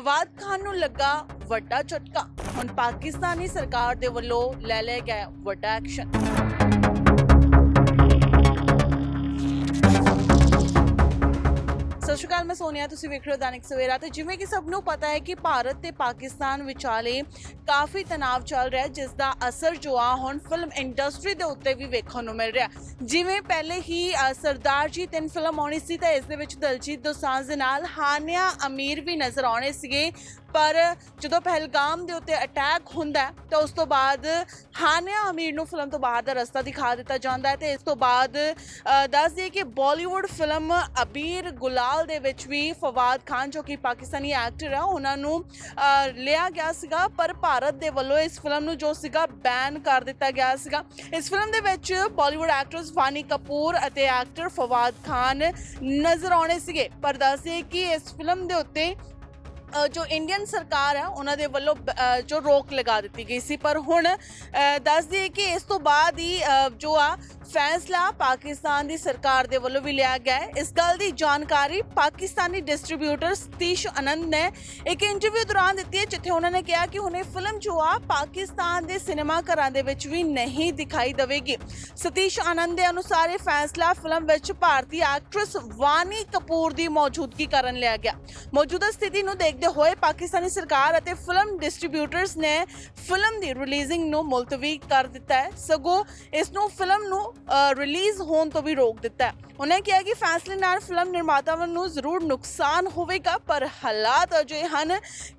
ਫਵਾਦ ਖਾਨ ਨੂੰ ਲੱਗਾ ਵੱਡਾ ਝਟਕਾ। ਹੁਣ ਪਾਕਿਸਤਾਨੀ ਸਰਕਾਰ ਦੇ ਵੱਲੋਂ ਲੈ ਲਿਆ ਗਿਆ ਵੱਡਾ ਐਕਸ਼ਨ। ਸਤਿ ਸ਼੍ਰੀ ਅਕਾਲ, ਮੈਂ ਸੋਨੀਆ, ਤੁਸੀਂ ਵੇਖ ਰਹੇ ਹੋ ਦੈਨਿਕ ਸਵੇਰਾ ਤੇ ਜਿਵੇਂ ਕਿ ਸਭ ਨੂੰ ਪਤਾ ਹੈ ਕਿ ਭਾਰਤ ਤੇ ਪਾਕਿਸਤਾਨ ਵਿਚਾਲੇ ਕਾਫੀ ਤਣਾਅ ਚੱਲ ਰਿਹਾ ਹੈ ਜਿਸ ਦਾ ਅਸਰ ਜੋ ਆ ਹੁਣ ਫਿਲਮ ਇੰਡਸਟਰੀ ਦੇ ਉੱਤੇ ਵੀ ਵੇਖਣ ਨੂੰ ਮਿਲ ਰਿਹਾ ਜਿਵੇਂ ਪਹਿਲੇ ਹੀ ਸਰਦਾਰ ਜੀ ਤਿੰਨ ਫਿਲਮ ਆਉਣੀ ਸੀ ਤਾਂ ਇਸ ਦੇ ਵਿੱਚ ਦਲਜੀਤ ਦੋਸਾਂਝ ਦੇ ਨਾਲ ਹਾਨਿਆ ਅਮੀਰ ਵੀ ਨਜ਼ਰ ਆਉਣੇ ਸੀਗੇ। ਪਰ ਜਦੋਂ ਪਹਿਲਗਾਮ ਦੇ ਉੱਤੇ ਅਟੈਕ ਹੁੰਦਾ ਤਾਂ ਉਸ ਤੋਂ ਬਾਅਦ ਹਾਨਿਆ ਅਮੀਰ ਨੂੰ ਫਿਲਮ ਤੋਂ ਬਾਹਰ ਦਾ ਰਸਤਾ ਦਿਖਾ ਦਿੱਤਾ ਜਾਂਦਾ ਹੈ ਤੇ ਇਸ ਤੋਂ ਬਾਅਦ ਅ, ਦੱਸ ਦਈਏ ਕਿ ਬਾਲੀਵੁੱਡ ਫਿਲਮ ਅਬੀਰ ਗੁਲਾਲ ਦੇ ਵਿੱਚ ਵੀ ਫਵਾਦ ਖਾਨ ਜੋ ਕਿ ਪਾਕਿਸਤਾਨੀ ਐਕਟਰ ਆ ਉਹਨਾਂ ਨੂੰ ਲਿਆ ਗਿਆ ਸੀਗਾ ਪਰ ਭਾਰਤ ਦੇ ਵੱਲੋਂ ਇਸ ਫਿਲਮ ਨੂੰ ਜੋ ਸੀਗਾ ਬੈਨ ਕਰ ਦਿੱਤਾ ਗਿਆ ਸੀਗਾ। ਇਸ ਫਿਲਮ ਦੇ ਵਿੱਚ ਬਾਲੀਵੁੱਡ ਐਕਟਰਸ ਵਾਨੀ ਕਪੂਰ ਅਤੇ ਐਕਟਰ ਫਵਾਦ ਖਾਨ ਨਜ਼ਰ ਆਉਣੇ ਸੀਗੇ। ਪਰ ਦੱਸ ਕਿ ਇਸ ਫਿਲਮ ਦੇ ਉੱਤੇ ਜੋ ਇੰਡੀਅਨ ਸਰਕਾਰ ਹੈ ਉਹਨਾਂ ਦੇ ਵੱਲੋਂ ਜੋ ਰੋਕ ਲਗਾ ਦਿੱਤੀ ਗਈ ਸੀ। ਪਰ ਹੁਣ ਅ, ਦੱਸ ਦਈਏ ਕਿ ਇਸ ਤੋਂ ਬਾਅਦ ਹੀ ਜੋ ਆ ਫੈਸਲਾ ਪਾਕਿਸਤਾਨ ਦੀ ਸਰਕਾਰ ਦੇ ਵੱਲੋਂ ਵੀ ਲਿਆ ਗਿਆ ਹੈ। ਇਸ ਗੱਲ ਦੀ ਜਾਣਕਾਰੀ ਪਾਕਿਸਤਾਨੀ ਡਿਸਟ੍ਰੀਬਿਊਟਰ ਸਤੀਸ਼ ਆਨੰਦ ਨੇ ਇੱਕ ਇੰਟਰਵਿਊ ਦੌਰਾਨ ਦਿੱਤੀ ਹੈ, ਜਿੱਥੇ ਉਹਨਾਂ ਨੇ ਕਿਹਾ ਕਿ ਹੁਣ ਇਹ ਫਿਲਮ ਜੋ ਆ ਪਾਕਿਸਤਾਨ ਦੇ ਸਿਨੇਮਾ ਘਰਾਂ ਦੇ ਵਿੱਚ ਵੀ ਨਹੀਂ ਦਿਖਾਈ ਦੇਵੇਗੀ। ਸਤੀਸ਼ ਆਨੰਦ ਦੇ ਅਨੁਸਾਰ ਇਹ ਫੈਸਲਾ ਫਿਲਮ ਵਿੱਚ ਭਾਰਤੀ ਐਕਟਰੈਸ ਵਾਨੀ ਕਪੂਰ ਦੀ ਮੌਜੂਦਗੀ ਕਾਰਨ ਲਿਆ ਗਿਆ। ਮੌਜੂਦਾ ਸਥਿਤੀ ਨੂੰ ਦੇਖਦੇ ਹੋਏ ਪਾਕਿਸਤਾਨੀ ਸਰਕਾਰ ਅਤੇ ਫਿਲਮ ਡਿਸਟ੍ਰੀਬਿਊਟਰਸ ਨੇ ਫਿਲਮ ਦੀ ਰਿਲੀਜ਼ਿੰਗ ਨੂੰ ਮੁਲਤਵੀ ਕਰ ਦਿੱਤਾ ਹੈ। ਸਗੋਂ ਇਸ ਨੂੰ ਫਿਲਮ ਨੂੰ ਰਿਲੀਜ਼ ਹੋਣ ਤੋਂ ਵੀ ਰੋਕ ਦਿੱਤਾ ਹੈ। ਉਹਨਾਂ ਕਿਹਾ ਕਿ ਫੈਸਲੇ ਨਾਲ ਫਿਲਮ ਨਿਰਮਾਤਾਵਾਂ ਨੂੰ ਜ਼ਰੂਰ ਨੁਕਸਾਨ ਹੋਵੇਗਾ, ਪਰ ਹਾਲਾਤ ਅਜੇ ਹਨ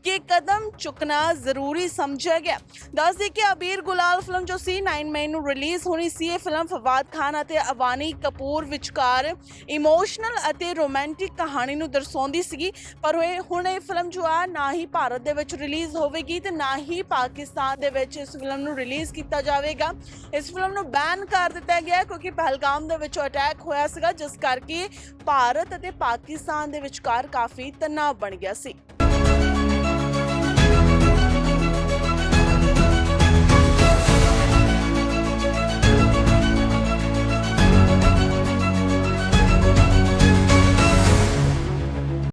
ਕਿ ਕਦਮ ਚੁੱਕਣਾ ਜ਼ਰੂਰੀ ਸਮਝਿਆ ਗਿਆ ਦੱਸ ਦੇ ਕਿ ਅਬੀਰ ਗੁਲਾਲ ਫਿਲਮ ਜੋ ਸੀ 9 ਮਈ ਨੂੰ ਰਿਲੀਜ਼ ਹੋਣੀ ਸੀ, ਇਹ ਫਿਲਮ ਫਵਾਦ ਖਾਨ ਅਤੇ ਅਵਾਨੀ ਕਪੂਰ ਵਿਚਕਾਰ ਇਮੋਸ਼ਨਲ ਅਤੇ ਰੋਮਾਂਟਿਕ ਕਹਾਣੀ ਨੂੰ ਦਰਸਾਉਂਦੀ ਸੀਗੀ। ਪਰ ਇਹ, ਹੁਣ ਇਹ ਫਿਲਮ ਜੋ ਆ, ਨਾ ਹੀ ਭਾਰਤ ਦੇ ਵਿੱਚ ਰਿਲੀਜ਼ ਹੋਵੇਗੀ ਤੇ ਨਾ ਹੀ ਪਾਕਿਸਤਾਨ ਦੇ ਵਿੱਚ ਇਸ ਫਿਲਮ ਨੂੰ ਰਿਲੀਜ਼ ਕੀਤਾ ਜਾਵੇਗਾ। ਇਸ ਫਿਲਮ ਨੂੰ ਬੈਨ ਕਰ ਦਿੱਤਾ ਗਿਆ ਹੈ, ਕਿਉਂਕਿ ਪਹਿਲਗਾਮ ਦੇ ਵਿੱਚ ਅਟੈਕ ਹੋਇਆ ਸੀਗਾ, ਜਿਸ ਕਰਕੇ ਭਾਰਤ ਅਤੇ ਪਾਕਿਸਤਾਨ ਦੇ ਵਿਚਕਾਰ ਕਾਫੀ ਤਣਾਅ ਬਣ ਗਿਆ ਸੀ।